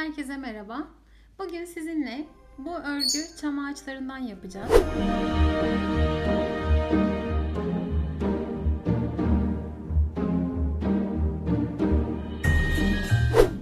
Herkese merhaba. Bugün sizinle bu örgü çam ağaçlarından yapacağız.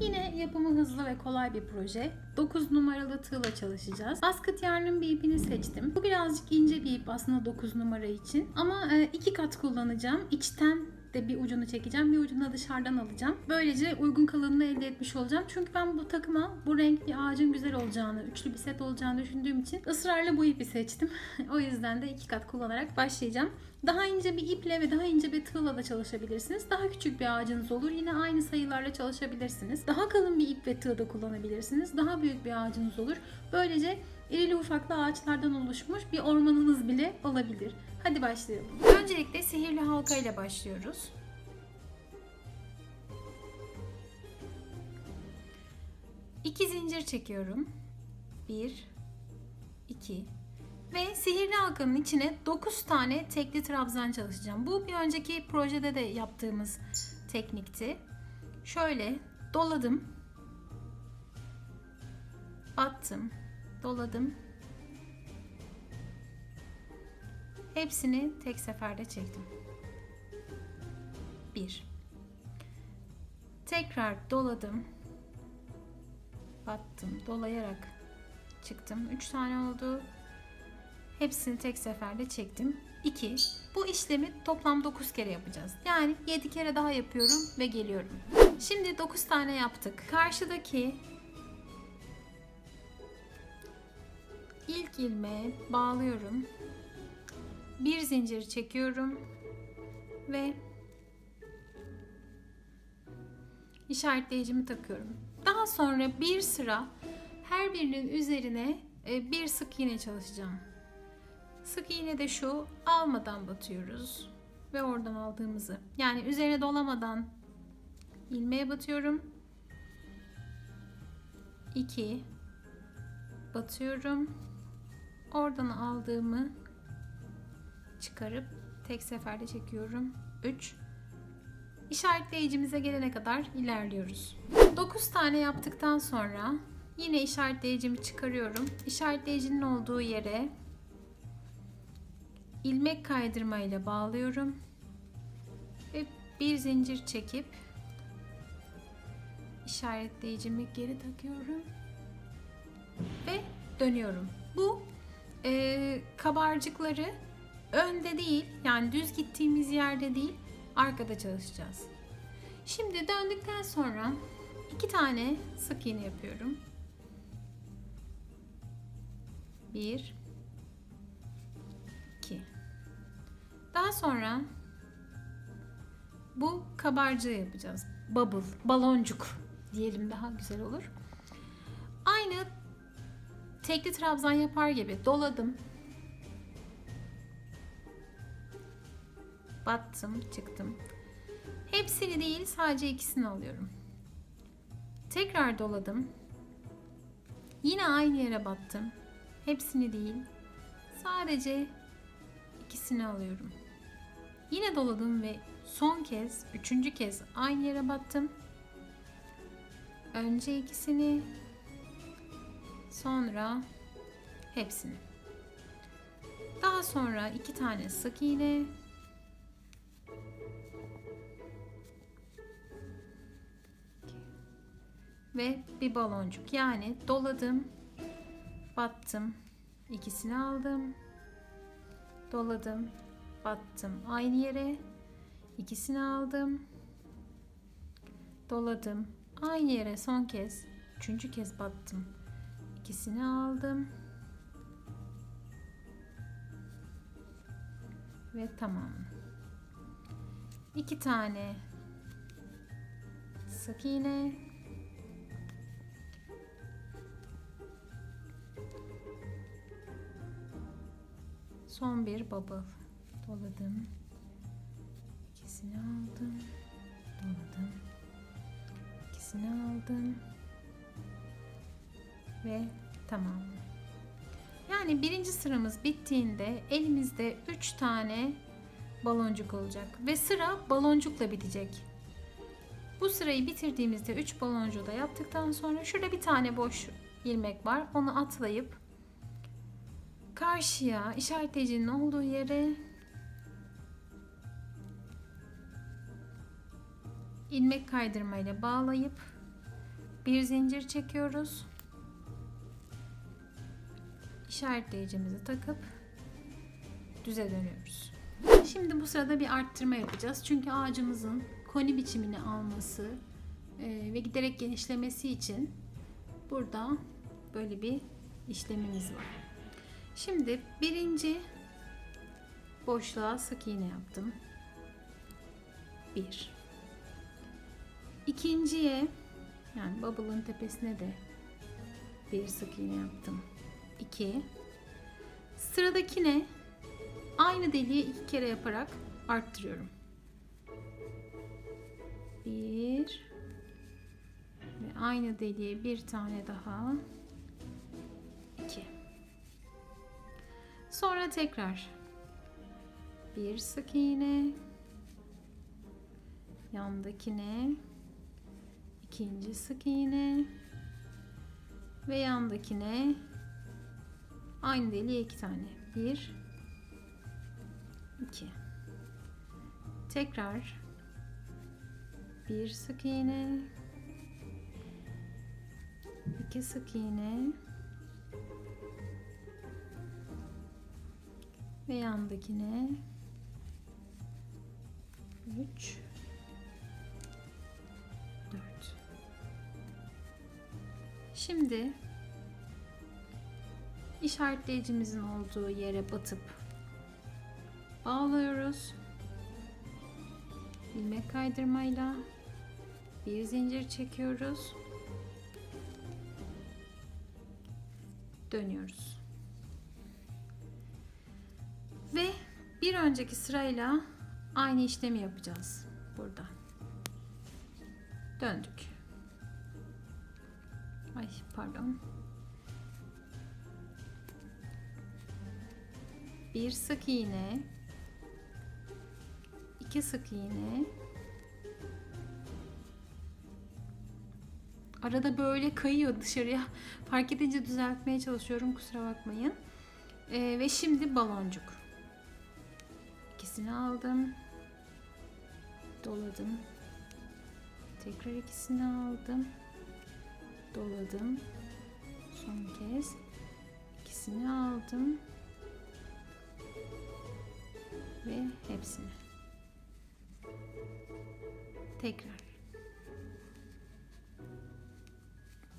Yine yapımı hızlı ve kolay bir proje. 9 numaralı tığla çalışacağız. Baskıt yarnın bir ipini seçtim. Bu birazcık ince bir ip aslında 9 numara için. Ama e, iki kat kullanacağım. İçten de bir ucunu çekeceğim. Bir ucunu da dışarıdan alacağım. Böylece uygun kalınlığı elde etmiş olacağım. Çünkü ben bu takıma bu renk bir ağacın güzel olacağını, üçlü bir set olacağını düşündüğüm için ısrarla bu ipi seçtim. o yüzden de iki kat kullanarak başlayacağım. Daha ince bir iple ve daha ince bir tığla da çalışabilirsiniz. Daha küçük bir ağacınız olur. Yine aynı sayılarla çalışabilirsiniz. Daha kalın bir ip ve tığ da kullanabilirsiniz. Daha büyük bir ağacınız olur. Böylece irili ufaklı ağaçlardan oluşmuş bir ormanınız bile olabilir. Hadi başlayalım. Öncelikle sihirli halka ile başlıyoruz. İki zincir çekiyorum. Bir, iki ve sihirli halkanın içine 9 tane tekli trabzan çalışacağım. Bu bir önceki projede de yaptığımız teknikti. Şöyle doladım. Battım. Doladım. Hepsini tek seferde çektim. 1 Tekrar doladım. Battım. Dolayarak çıktım. 3 tane oldu. Hepsini tek seferde çektim. 2. Bu işlemi toplam 9 kere yapacağız. Yani 7 kere daha yapıyorum ve geliyorum. Şimdi 9 tane yaptık. Karşıdaki ilk ilmeğe bağlıyorum. Bir zincir çekiyorum ve işaretleyicimi takıyorum. Daha sonra bir sıra her birinin üzerine e, bir sık iğne çalışacağım. Sık iğne de şu almadan batıyoruz ve oradan aldığımızı yani üzerine dolamadan ilmeğe batıyorum. 2 batıyorum. Oradan aldığımı çıkarıp tek seferde çekiyorum. 3 İşaretleyicimize gelene kadar ilerliyoruz. 9 tane yaptıktan sonra yine işaretleyicimi çıkarıyorum. İşaretleyicinin olduğu yere ilmek kaydırma ile bağlıyorum. Ve bir zincir çekip işaretleyicimi geri takıyorum. Ve dönüyorum. Bu e, kabarcıkları önde değil yani düz gittiğimiz yerde değil arkada çalışacağız. Şimdi döndükten sonra iki tane sık iğne yapıyorum. Bir, iki. Daha sonra bu kabarcığı yapacağız. Bubble, baloncuk diyelim daha güzel olur. Aynı tekli trabzan yapar gibi doladım. Battım, çıktım. Hepsini değil, sadece ikisini alıyorum. Tekrar doladım. Yine aynı yere battım. Hepsini değil, sadece ikisini alıyorum. Yine doladım ve son kez, üçüncü kez aynı yere battım. Önce ikisini, sonra hepsini. Daha sonra iki tane sık iğne, ve bir baloncuk. Yani doladım, battım, ikisini aldım, doladım, battım aynı yere, ikisini aldım, doladım, aynı yere. Son kez, üçüncü kez battım, ikisini aldım. Ve tamam. İki tane sık iğne Son bir bubble doladım. İkisini aldım. Doladım. İkisini aldım. Ve tamam. Yani birinci sıramız bittiğinde elimizde 3 tane baloncuk olacak ve sıra baloncukla bitecek. Bu sırayı bitirdiğimizde 3 baloncuğu da yaptıktan sonra şurada bir tane boş ilmek var. Onu atlayıp karşıya işaretleyicinin olduğu yere ilmek kaydırmayla bağlayıp bir zincir çekiyoruz. İşaretleyicimizi takıp düze dönüyoruz. Şimdi bu sırada bir arttırma yapacağız. Çünkü ağacımızın koni biçimini alması e, ve giderek genişlemesi için burada böyle bir işlemimiz var. Şimdi birinci boşluğa sık iğne yaptım. Bir. İkinciye yani bubble'ın tepesine de bir sık iğne yaptım. 2 Sıradakine aynı deliği iki kere yaparak arttırıyorum. 1 ve aynı deliğe bir tane daha Sonra tekrar. Bir sık iğne. Yandakine. İkinci sık iğne. Ve yandakine. Aynı deliğe iki tane. Bir, iki. Tekrar. Bir sık iğne, iki sık iğne ve yandakine üç, dört. Şimdi işaretleyicimizin olduğu yere batıp bağlıyoruz. ilmek kaydırmayla bir zincir çekiyoruz. Dönüyoruz. Önceki sırayla aynı işlemi yapacağız burada. Döndük. Ay pardon. bir sık iğne iki sık iğne arada böyle kayıyor dışarıya fark edince düzeltmeye çalışıyorum kusura bakmayın ee, ve şimdi baloncuk ikisini aldım doladım tekrar ikisini aldım doladım son kez ikisini aldım ve hepsini. Tekrar.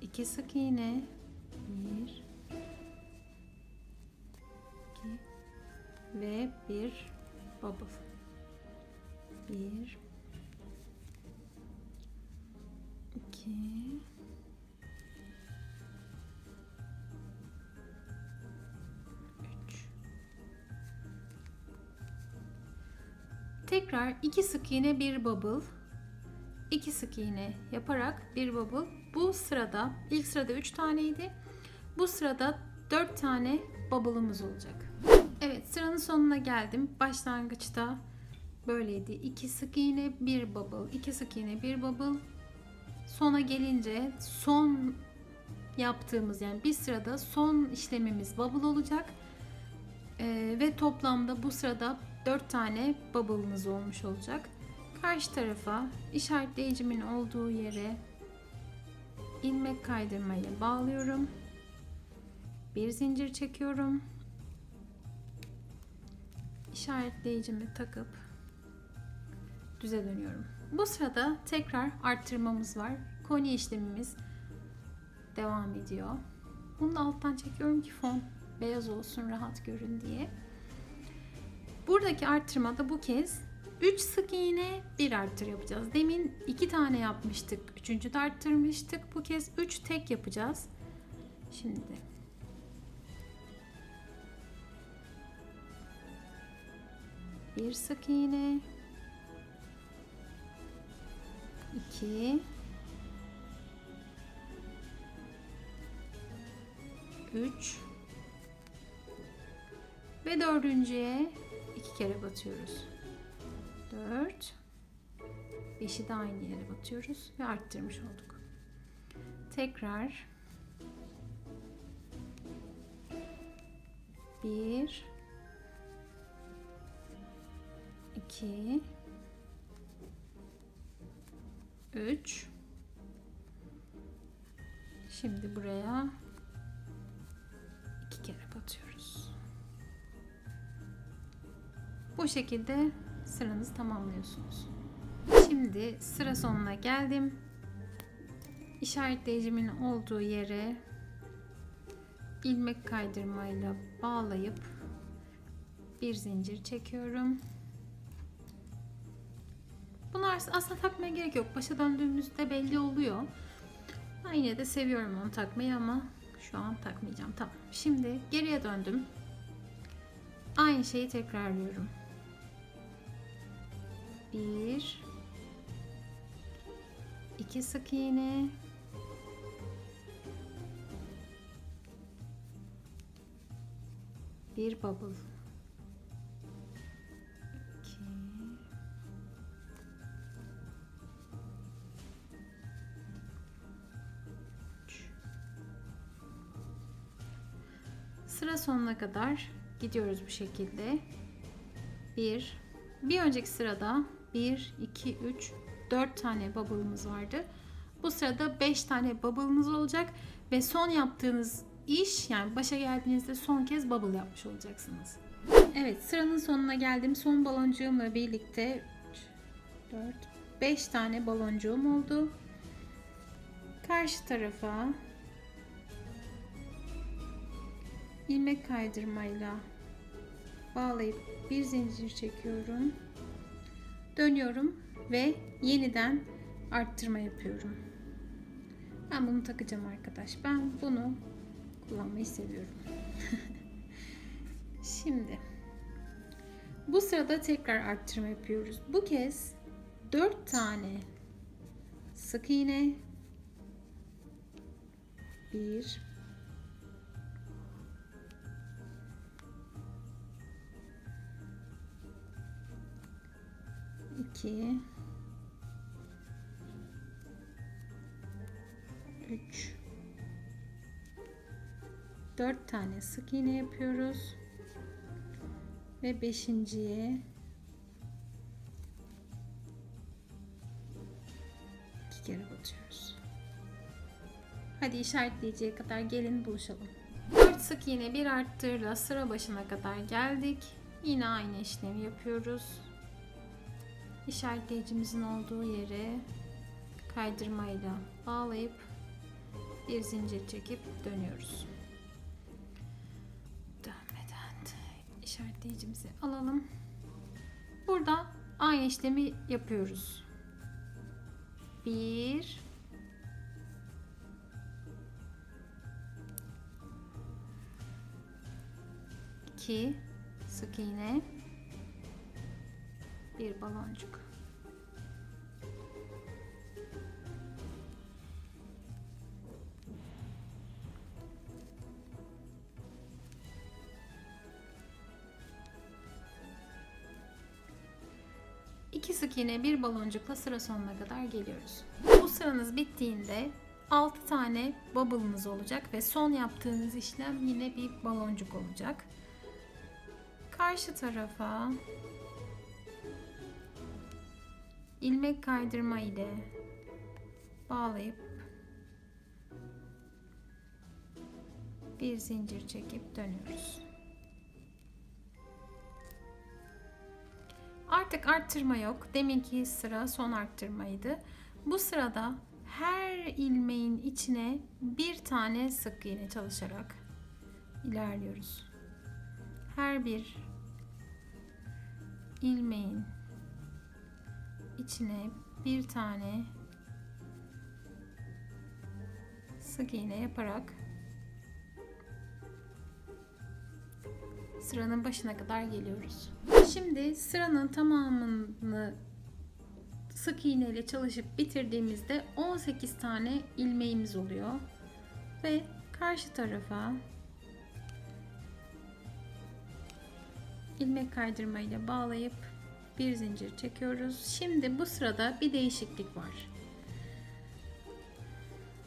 İki sık iğne. Bir. iki ve bir bubble. Bir. iki Tekrar iki sık iğne bir bubble, iki sık iğne yaparak bir bubble. Bu sırada ilk sırada 3 taneydi. Bu sırada 4 tane bubble'ımız olacak. Evet sıranın sonuna geldim. Başlangıçta böyleydi. 2 sık iğne bir bubble, 2 sık iğne bir bubble. Sona gelince son yaptığımız yani bir sırada son işlemimiz bubble olacak. Ee, ve toplamda bu sırada 4 tane bubble'ınız olmuş olacak. Karşı tarafa işaretleyicimin olduğu yere ilmek kaydırmayla bağlıyorum. Bir zincir çekiyorum. İşaretleyicimi takıp düze dönüyorum. Bu sırada tekrar arttırmamız var. Koni işlemimiz devam ediyor. Bunu da alttan çekiyorum ki fon beyaz olsun rahat görün diye. Buradaki arttırmada bu kez 3 sık iğne bir arttır yapacağız. Demin 2 tane yapmıştık. Üçüncü de arttırmıştık. Bu kez 3 tek yapacağız. Şimdi bir sık iğne 2 3 ve dördüncüye iki kere batıyoruz. 4 5'i de aynı yere batıyoruz ve arttırmış olduk. Tekrar. Bir iki üç Şimdi buraya iki kere batıyoruz. Bu şekilde sıranızı tamamlıyorsunuz. Şimdi sıra sonuna geldim. İşaretleyicimin olduğu yere ilmek kaydırmayla bağlayıp bir zincir çekiyorum. Bunlar aslında takmaya gerek yok. Başa döndüğümüzde belli oluyor. Ben yine de seviyorum onu takmayı ama şu an takmayacağım. Tamam. Şimdi geriye döndüm. Aynı şeyi tekrarlıyorum. Bir, iki sık iğne, bir bubble. Sıra sonuna kadar gidiyoruz bu şekilde. Bir, bir önceki sırada 1, 2, 3, 4 tane bubble'ımız vardı. Bu sırada 5 tane bubble'ınız olacak ve son yaptığınız iş yani başa geldiğinizde son kez bubble yapmış olacaksınız. Evet sıranın sonuna geldim. Son baloncuğumla birlikte 3, 4, 5 tane baloncuğum oldu. Karşı tarafa ilmek kaydırmayla bağlayıp bir zincir çekiyorum. Dönüyorum ve yeniden arttırma yapıyorum. Ben bunu takacağım arkadaş. Ben bunu kullanmayı seviyorum. Şimdi bu sırada tekrar arttırma yapıyoruz. Bu kez 4 tane sık iğne 1 2 3 4 tane sık iğne yapıyoruz ve beşinciye iki kere batıyoruz. Hadi işaretleyeceği kadar gelin buluşalım. 4 sık iğne bir arttırla sıra başına kadar geldik. Yine aynı işlemi yapıyoruz işaretleyicimizin olduğu yere kaydırmayla bağlayıp bir zincir çekip dönüyoruz. Dönmeden işaretleyicimizi alalım. Burada aynı işlemi yapıyoruz. Bir iki sık iğne bir baloncuk. İki sık iğne bir baloncukla sıra sonuna kadar geliyoruz. Bu sıranız bittiğinde 6 tane bubble'ınız olacak ve son yaptığınız işlem yine bir baloncuk olacak. Karşı tarafa ilmek kaydırma ile bağlayıp bir zincir çekip dönüyoruz. Artık arttırma yok. Deminki sıra son arttırmaydı. Bu sırada her ilmeğin içine bir tane sık iğne çalışarak ilerliyoruz. Her bir ilmeğin içine bir tane sık iğne yaparak sıranın başına kadar geliyoruz. Şimdi sıranın tamamını sık iğne ile çalışıp bitirdiğimizde 18 tane ilmeğimiz oluyor. Ve karşı tarafa ilmek kaydırma ile bağlayıp Bir zincir çekiyoruz. Şimdi bu sırada bir değişiklik var.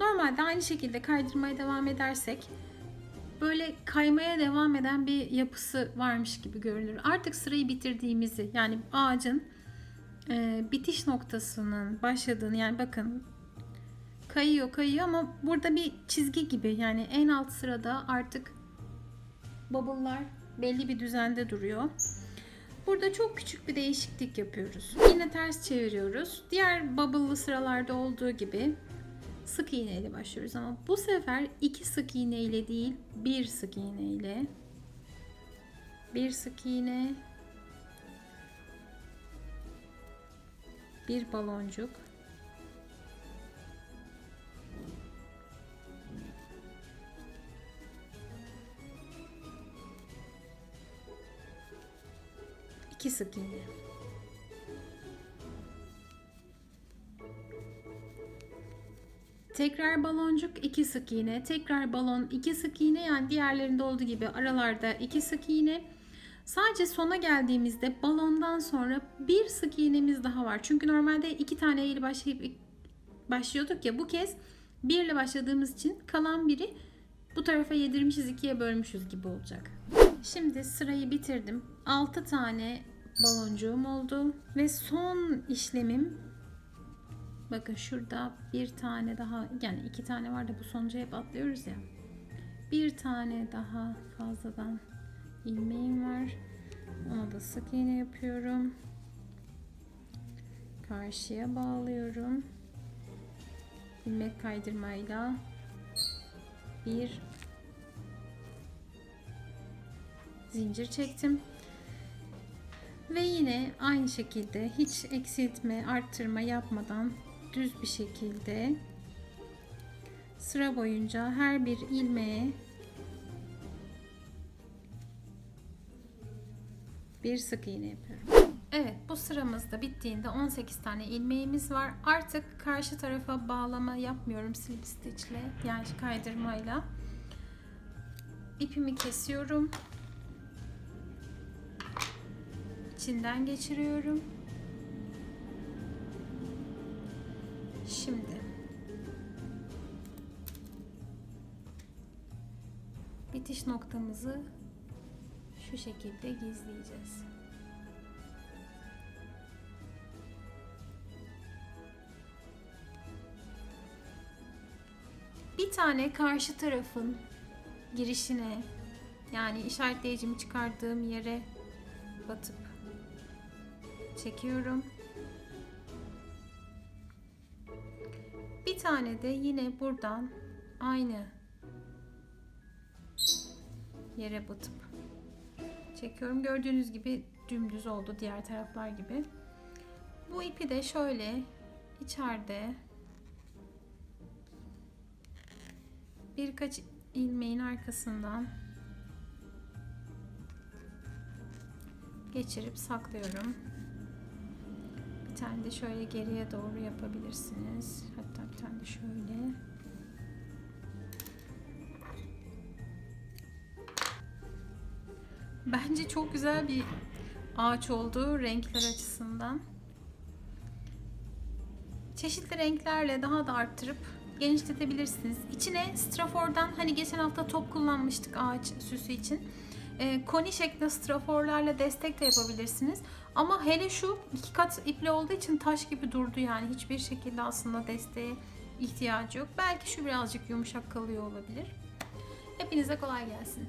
Normalde aynı şekilde kaydırmaya devam edersek böyle kaymaya devam eden bir yapısı varmış gibi görünür. Artık sırayı bitirdiğimizi yani ağacın e, bitiş noktasının başladığını yani bakın kayıyor kayıyor ama burada bir çizgi gibi yani en alt sırada artık bubble'lar belli bir düzende duruyor. Burada çok küçük bir değişiklik yapıyoruz. Yine ters çeviriyoruz. Diğer bubble'lı sıralarda olduğu gibi sık iğne ile başlıyoruz ama bu sefer iki sık iğne ile değil bir sık iğne ile bir sık iğne bir baloncuk iki sık iğne Tekrar baloncuk, iki sık iğne, tekrar balon, iki sık iğne yani diğerlerinde olduğu gibi aralarda iki sık iğne. Sadece sona geldiğimizde balondan sonra bir sık iğnemiz daha var. Çünkü normalde iki tane ile başlayıp başlıyorduk ya bu kez bir ile başladığımız için kalan biri bu tarafa yedirmişiz ikiye bölmüşüz gibi olacak. Şimdi sırayı bitirdim. 6 tane baloncuğum oldu ve son işlemim Bakın şurada bir tane daha yani iki tane var da bu sonucu hep atlıyoruz ya. Bir tane daha fazladan ilmeğim var. Ona da sık iğne yapıyorum. Karşıya bağlıyorum. ilmek kaydırmayla bir zincir çektim. Ve yine aynı şekilde hiç eksiltme, arttırma yapmadan düz bir şekilde sıra boyunca her bir ilmeğe bir sık iğne yapıyorum. Evet bu sıramız da bittiğinde 18 tane ilmeğimiz var. Artık karşı tarafa bağlama yapmıyorum slip stitch ile yani kaydırmayla. İpimi kesiyorum. İçinden geçiriyorum. Şimdi bitiş noktamızı şu şekilde gizleyeceğiz. Bir tane karşı tarafın girişine yani işaretleyicimi çıkardığım yere batıp çekiyorum. Bir tane de yine buradan aynı yere batıp çekiyorum. Gördüğünüz gibi dümdüz oldu diğer taraflar gibi. Bu ipi de şöyle içeride birkaç ilmeğin arkasından geçirip saklıyorum. Tane de şöyle geriye doğru yapabilirsiniz. Hatta bir tane de şöyle. Bence çok güzel bir ağaç oldu renkler açısından. Çeşitli renklerle daha da arttırıp genişletebilirsiniz. İçine strafordan hani geçen hafta top kullanmıştık ağaç süsü için. E, koni şeklinde straforlarla destek de yapabilirsiniz. Ama hele şu iki kat ipli olduğu için taş gibi durdu yani. Hiçbir şekilde aslında desteğe ihtiyacı yok. Belki şu birazcık yumuşak kalıyor olabilir. Hepinize kolay gelsin.